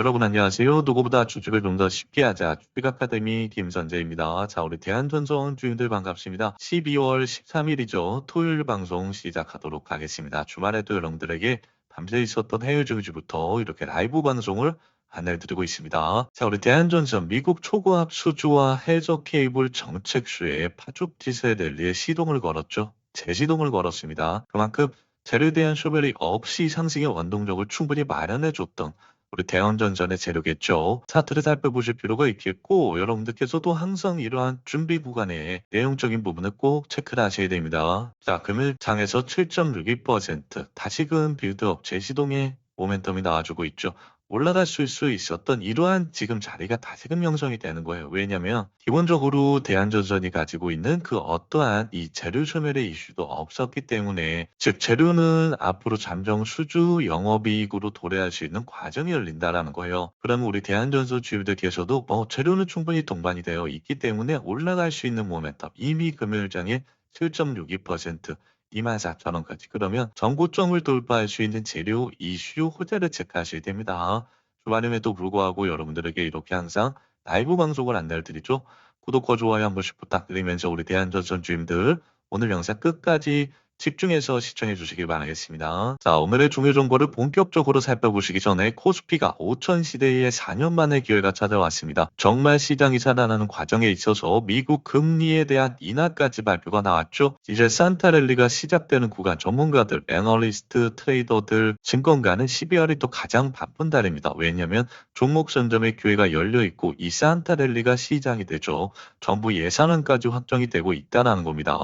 여러분 안녕하세요. 누구보다 주식을 좀 더 쉽게 하자. 주식 아카데미 김선재입니다. 자, 우리 대한전선 주인들 반갑습니다. 12월 13일이죠. 토요일 방송 시작하도록 하겠습니다. 주말에도 여러분들에게 밤새 있었던 해외 증시부터 이렇게 라이브 방송을 안내를 드리고 있습니다. 자, 우리 대한전선 미국 초고압 수주와 해저 케이블 정책수에 파죽 지세 랠리에 시동을 걸었죠. 재시동을 걸었습니다. 그만큼 재료에 대한 쇼벨이 없이 상승의 원동력을 충분히 마련해줬던 우리 대원전전의 재료겠죠. 차트를 살펴보실 필요가 있겠고 여러분들께서도 항상 이러한 준비 구간에 내용적인 부분을 꼭 체크를 하셔야 됩니다. 자, 금일 장에서 7.62% 다시금 빌드업 재시동의 모멘텀이 나와주고 있죠. 올라갈 수 있었던 이러한 지금 자리가 다시금 형성이 되는 거예요. 왜냐면 기본적으로 대한전선이 가지고 있는 그 어떠한 이 재료 소멸의 이슈도 없었기 때문에 즉 재료는 앞으로 잠정 수주 영업이익으로 도래할 수 있는 과정이 열린다라는 거예요. 그러면 우리 대한전선 주주들께서도 어, 재료는 충분히 동반이 되어 있기 때문에 올라갈 수 있는 모멘텀 이미 금요일장에 7.62% 24,000원까지. 그러면 전고점을 돌파할 수 있는 재료 이슈 호재를 체크하셔야 됩니다. 주말임에도 불구하고 여러분들에게 이렇게 항상 라이브 방송을 안내를 드리죠. 구독과 좋아요 한 번씩 부탁드리면서 우리 대한전선 주임들 오늘 영상 끝까지 집중해서 시청해 주시길 바라겠습니다. 자, 오늘의 중요 정보를 본격적으로 살펴보시기 전에 코스피가 5천 시대의 4년 만의 기회가 찾아왔습니다. 정말 시장이 살아나는 과정에 있어서 미국 금리에 대한 인하까지 발표가 나왔죠. 이제 산타랠리가 시작되는 구간 전문가들, 애널리스트, 트레이더들, 증권가는 12월이 또 가장 바쁜 달입니다. 왜냐하면 종목 선점의 기회가 열려 있고 이 산타랠리가 시작이 되죠. 정부 예산안까지 확정이 되고 있다는 겁니다.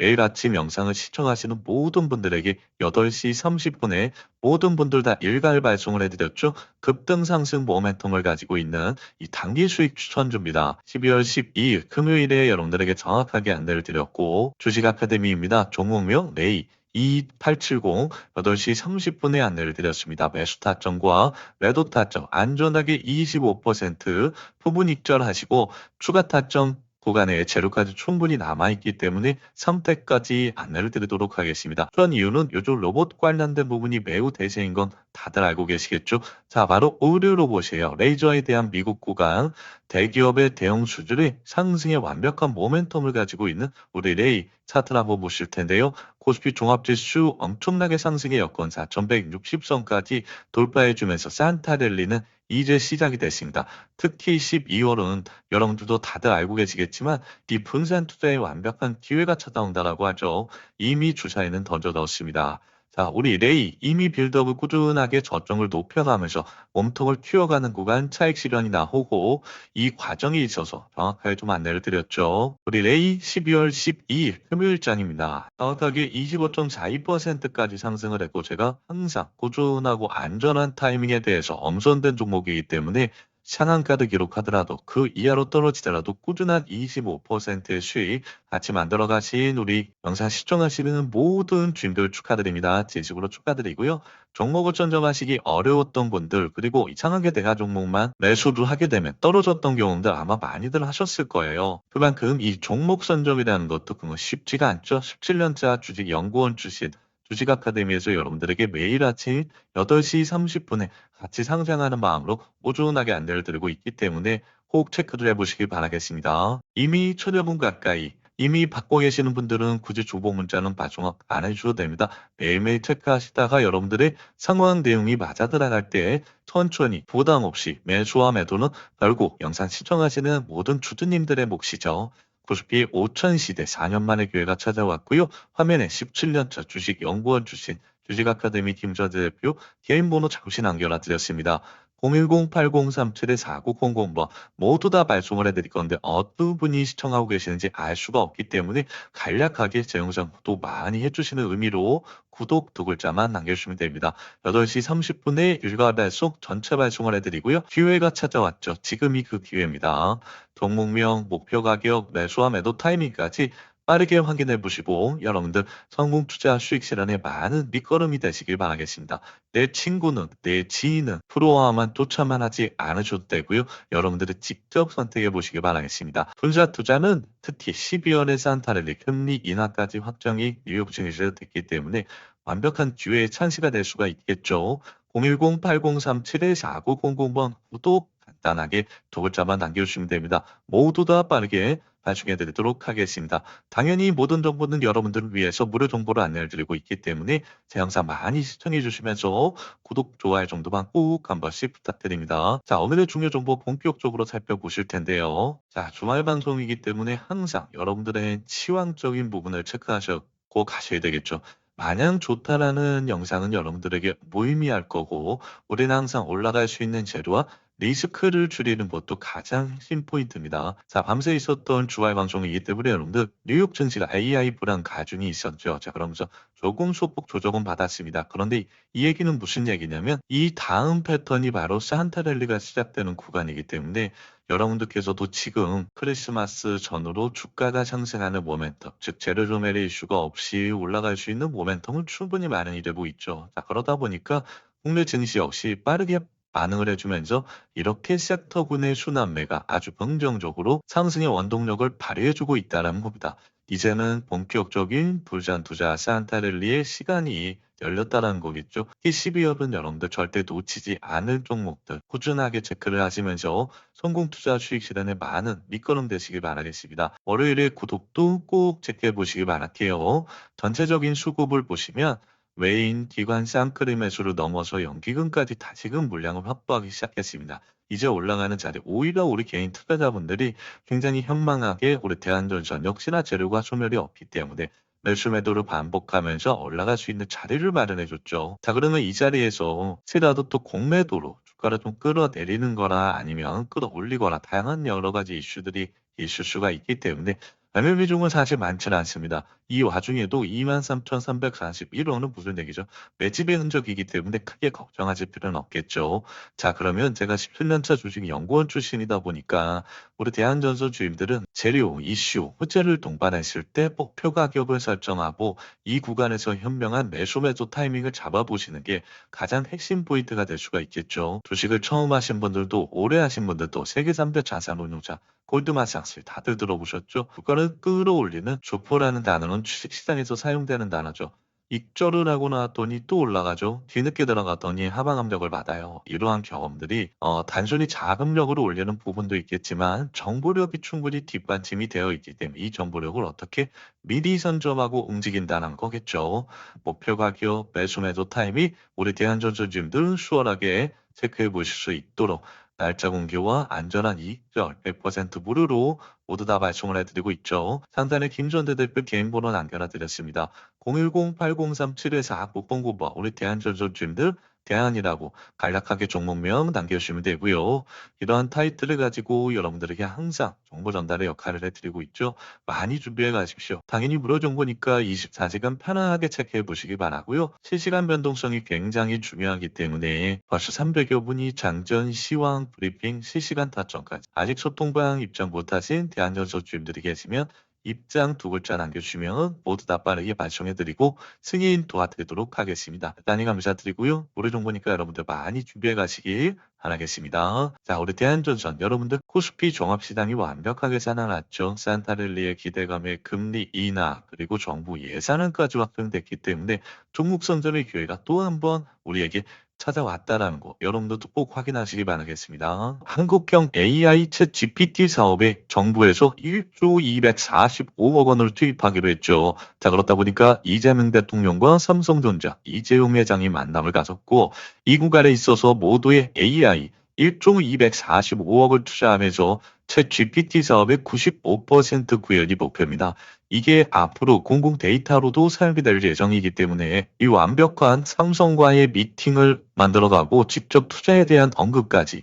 매일 아침 영상을 시청하 시는 모든 분들에게 8시 30분에 모든 분들 다 일괄 발송을 해드렸죠. 급등 상승 모멘텀을 가지고 있는 이 단기 수익 추천주입니다. 12월 12일 금요일에 여러분들에게 정확하게 안내를 드렸고 주식 아카데미입니다. 종목명 레이 2870 8시 30분에 안내를 드렸습니다. 매수 타점과 매도 타점 안전하게 25% 부분 익절하시고 추가 타점 구간에 재료까지 충분히 남아있기 때문에 선택까지 안내를 드리도록 하겠습니다. 그런 이유는 요즘 로봇 관련된 부분이 매우 대세인 건 다들 알고 계시겠죠? 자, 바로 의류 로봇이에요. 레이저에 대한 미국 구간, 대기업의 대형 수준의 상승의 완벽한 모멘텀을 가지고 있는 우리 레이 차트를 한번 보실 텐데요. 코스피 종합지수 엄청나게 상승의 여건 4,160선까지 돌파해주면서 산타랠리는 이제 시작이 됐습니다. 특히 12월은 여러분들도 다들 알고 계시겠지만 이 분산 투자의 완벽한 기회가 찾아온다라고 하죠. 이미 주사에는 던져넣었습니다. 자, 우리 레이 이미 빌드업을 꾸준하게 저점을 높여가면서 몸통을 튀어가는 구간 차익 실현이 나오고 이 과정에 있어서 정확하게 좀 안내를 드렸죠. 우리 레이 12월 12일 금요일장입니다. 정확하게 25.42%까지 상승을 했고 제가 항상 꾸준하고 안전한 타이밍에 대해서 엄선된 종목이기 때문에 상한가를 기록하더라도 그 이하로 떨어지더라도 꾸준한 25%의 수익 같이 만들어 가신 우리 영상 시청하시는 모든 주인들 축하드립니다. 진심으로 축하드리고요. 종목을 선점하시기 어려웠던 분들 그리고 이상하게 대가 종목만 매수를 하게 되면 떨어졌던 경우들 아마 많이들 하셨을 거예요. 그만큼 이 종목 선점이라는 것도 그거 쉽지가 않죠. 17년차 주식 연구원 출신 주식 아카데미에서 여러분들에게 매일 아침 8시 30분에 같이 상생하는 마음으로 꾸준하게 안내를 드리고 있기 때문에 꼭 체크를 해보시길 바라겠습니다. 이미 천여분 가까이 이미 받고 계시는 분들은 굳이 주보 문자는 발송 안 해주셔도 됩니다. 매일매일 체크하시다가 여러분들의 상황 내용이 맞아 들어갈 때 천천히 부담 없이 매수와 매도는 결국 영상 시청하시는 모든 주주님들의 몫이죠. 코스피 5천 시대 4년 만에 기회가 찾아왔고요. 화면에 17년차 주식 연구원 출신 주식 아카데미 김저재 대표 개인 번호 잠시 남겨놔드렸습니다. 010-8037-4900번 모두 다 발송을 해드릴 건데 어떤 분이 시청하고 계시는지 알 수가 없기 때문에 간략하게 제 영상 도 많이 해주시는 의미로 구독 두 글자만 남겨주시면 됩니다. 8시 30분에 일괄 발송 전체 발송을 해드리고요. 기회가 찾아왔죠. 지금이 그 기회입니다. 종목명, 목표 가격, 매수와 매도 타이밍까지 빠르게 확인해 보시고 여러분들 성공 투자 수익 실현에 많은 밑거름이 되시길 바라겠습니다. 내 친구는 내 지인은 프로와만 쫓아만 하지 않으셔도 되고요. 여러분들은 직접 선택해 보시길 바라겠습니다. 분사 투자는 특히 12월에 산타랠리 금리 인하까지 확정이 뉴욕 증시에서 됐기 때문에 완벽한 기회의 찬스가 될 수가 있겠죠. 010-8037-4900번 구독 간단하게 두 글자만 남겨주시면 됩니다. 모두 다 빠르게 발송해 드리도록 하겠습니다. 당연히 모든 정보는 여러분들을 위해서 무료 정보를 안내해 드리고 있기 때문에 제 영상 많이 시청해 주시면서 구독, 좋아요 정도만 꼭 한 번씩 부탁드립니다. 자, 오늘의 중요 정보 본격적으로 살펴보실 텐데요. 자, 주말 방송이기 때문에 항상 여러분들의 치왕적인 부분을 체크하셨고 가셔야 되겠죠. 마냥 좋다라는 영상은 여러분들에게 무의미할 거고 우리는 항상 올라갈 수 있는 재료와 리스크를 줄이는 것도 가장 신 포인트입니다. 자, 밤새 있었던 주말 방송이기 때문에 여러분들 뉴욕 증시가 AI 불안 가중이 있었죠. 자, 그러면서 조금 소폭 조정은 받았습니다. 그런데 이 얘기는 무슨 얘기냐면 이 다음 패턴이 바로 산타 랠리가 시작되는 구간이기 때문에 여러분들께서도 지금 크리스마스 전후로 주가가 상승하는 모멘텀, 즉 제로조멜의 이슈가 없이 올라갈 수 있는 모멘텀은 충분히 마련이 되고 있죠. 자, 그러다 보니까 국내 증시 역시 빠르게 반응을 해주면서 이렇게 섹터군의 순환매가 아주 긍정적으로 상승의 원동력을 발휘해주고 있다는 겁니다. 이제는 본격적인 부산 투자 산타렐리의 시간이 열렸다는 거겠죠. 이 12월은 여러분들 절대 놓치지 않을 종목들 꾸준하게 체크를 하시면서 성공 투자 수익 실현에 많은 밑거름 되시길 바라겠습니다. 월요일에 구독도 꼭 체크해 보시길 바랄게요. 전체적인 수급을 보시면 외인, 기관, 쌍크림 매수를 넘어서 연기금까지 다시금 물량을 확보하기 시작했습니다. 이제 올라가는 자리 오히려 우리 개인 투자자분들이 굉장히 현망하게 우리 대한전선 역시나 재료가 소멸이 없기 때문에 매수 매도를 반복하면서 올라갈 수 있는 자리를 마련해 줬죠. 자 그러면 이 자리에서 혹시라도 또 공매도로 주가를 좀 끌어내리는 거나 아니면 끌어올리거나 다양한 여러 가지 이슈들이 있을 수가 있기 때문에 매매 비중은 사실 많지는 않습니다. 이 와중에도 23,341원은 무슨 얘기죠? 매집의 흔적이기 때문에 크게 걱정하실 필요는 없겠죠. 자, 그러면 제가 17년차 주식 연구원 출신이다 보니까 우리 대한전선 주임들은 재료, 이슈, 호재를 동반했을 때 목표 가격을 설정하고 이 구간에서 현명한 매수 매도 타이밍을 잡아보시는 게 가장 핵심 포인트가 될 수가 있겠죠. 주식을 처음 하신 분들도 오래 하신 분들도 세계 3대 자산운용자 골드만삭스 다들 들어보셨죠? 주가 를 끌어올리는 조포라는 단어는 주식시장에서 사용되는 단어죠. 익절을 하고 나왔더니 또 올라가죠. 뒤늦게 들어갔더니 하방 압력을 받아요. 이러한 경험들이 어, 단순히 자금력으로 올리는 부분도 있겠지만 정보력이 충분히 뒷받침이 되어 있기 때문에 이 정보력을 어떻게 미리 선점하고 움직인다는 거겠죠. 목표 가격, 매수 매도 타임이 우리 대한전선주임들 수월하게 체크해 보실 수 있도록 날짜 공개와 안전한 이익절 100% 무료로 모두 다 발송을 해드리고 있죠. 상단에 김전대 대표 개인 번호 남겨놔드렸습니다. 010-8037-4 국번고번 우리 대한전선주임들 대안이라고 간략하게 종목명 남겨주시면 되고요. 이러한 타이틀을 가지고 여러분들에게 항상 정보 전달의 역할을 해드리고 있죠. 많이 준비해 가십시오. 당연히 무료 정보니까 24시간 편안하게 체크해 보시기 바라고요. 실시간 변동성이 굉장히 중요하기 때문에 벌써 300여 분이 장전, 시황, 브리핑, 실시간 타점까지 아직 소통방 입장 못하신 대한전선 주임들이 계시면 입장 두 글자 남겨주시면 모두 다 빠르게 발송해드리고 승인 도와드리도록 하겠습니다. 대단히 감사드리고요. 노래 정보니까 여러분들 많이 준비해 가시길 바라겠습니다. 자, 우리 대한전선 여러분들 코스피 종합시장이 완벽하게 살아났죠. 산타렐리의 기대감에 금리 인하 그리고 정부 예산안까지 확정됐기 때문에 종목 선전의 기회가 또 한 번 우리에게 찾아왔다라는 거 여러분들도 꼭 확인하시기 바라겠습니다. 한국형 AI 챗 GPT 사업에 정부에서 1조 245억 원을 투입하기로 했죠. 자 그렇다 보니까 이재명 대통령과 삼성전자 이재용 회장이 만남을 가졌고 이 구간에 있어서 모두의 AI 1조 245억을 투자하면서 챗 GPT 사업의 95% 구현이 목표입니다. 이게 앞으로 공공 데이터로도 사용이 될 예정이기 때문에 이 완벽한 삼성과의 미팅을 만들어가고 직접 투자에 대한 언급까지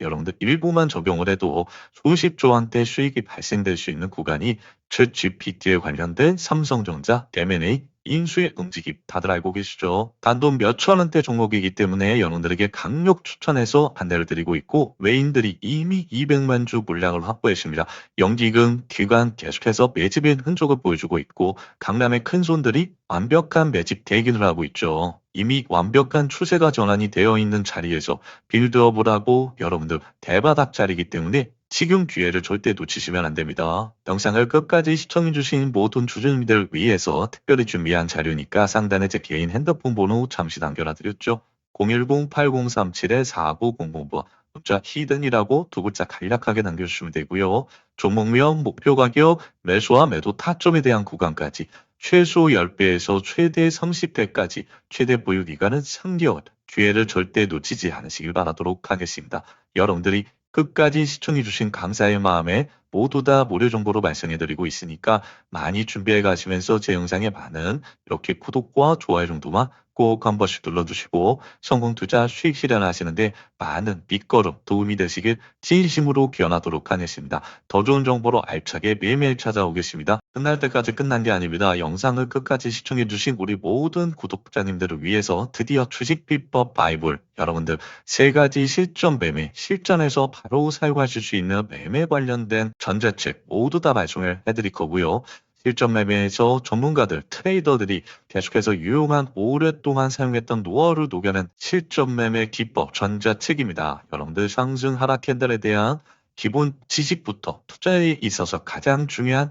여러분들 일부만 적용을 해도 수십조 원대 수익이 발생될 수 있는 구간이 챗 GPT에 관련된 삼성전자 M&A 인수의 움직임 다들 알고 계시죠? 단돈 몇천 원대 종목이기 때문에 여러분들에게 강력 추천해서 안내를 드리고 있고 외인들이 이미 200만 주 물량을 확보했습니다. 연기금, 기관 계속해서 매집의 흔적을 보여주고 있고 강남의 큰 손들이 완벽한 매집 대기를 하고 있죠. 이미 완벽한 추세가 전환이 되어 있는 자리에서 빌드업을 하고 여러분들 대바닥 자리이기 때문에 지금 기회를 절대 놓치시면 안 됩니다. 영상을 끝까지 시청해주신 모든 주주님들 위해서 특별히 준비한 자료니까 상단에 제 개인 핸드폰 번호 잠시 남겨놔드렸죠. 010-8037-4900번 문자 히든이라고 두 글자 간략하게 남겨주시면 되고요. 종목명, 목표 가격, 매수와 매도 타점에 대한 구간까지 최소 10배에서 최대 30배까지 최대 보유 기간은 3개월. 기회를 절대 놓치지 않으시길 바라도록 하겠습니다. 여러분들이 끝까지 시청해주신 감사의 마음에 모두 다 무료 정보로 발송해드리고 있으니까 많이 준비해 가시면서 제 영상에 많은 이렇게 구독과 좋아요 정도만 꼭 한 번씩 눌러주시고 성공 투자 수익 실현하시는데 많은 밑거름 도움이 되시길 진심으로 기원하도록 하겠습니다. 더 좋은 정보로 알차게 매일매일 찾아오겠습니다. 끝날 때까지 끝난 게 아닙니다. 영상을 끝까지 시청해주신 우리 모든 구독자님들을 위해서 드디어 주식 비법 바이블 여러분들 세 가지 실전 매매 실전에서 바로 사용하실 수 있는 매매 관련된 전자책 모두 다 발송을 해드릴 거고요. 실전 매매에서 전문가들, 트레이더들이 계속해서 유용한 오랫동안 사용했던 노하우를 녹여낸 실전 매매 기법 전자 책입니다. 여러분들 상승 하락 캔들에 대한 기본 지식부터 투자에 있어서 가장 중요한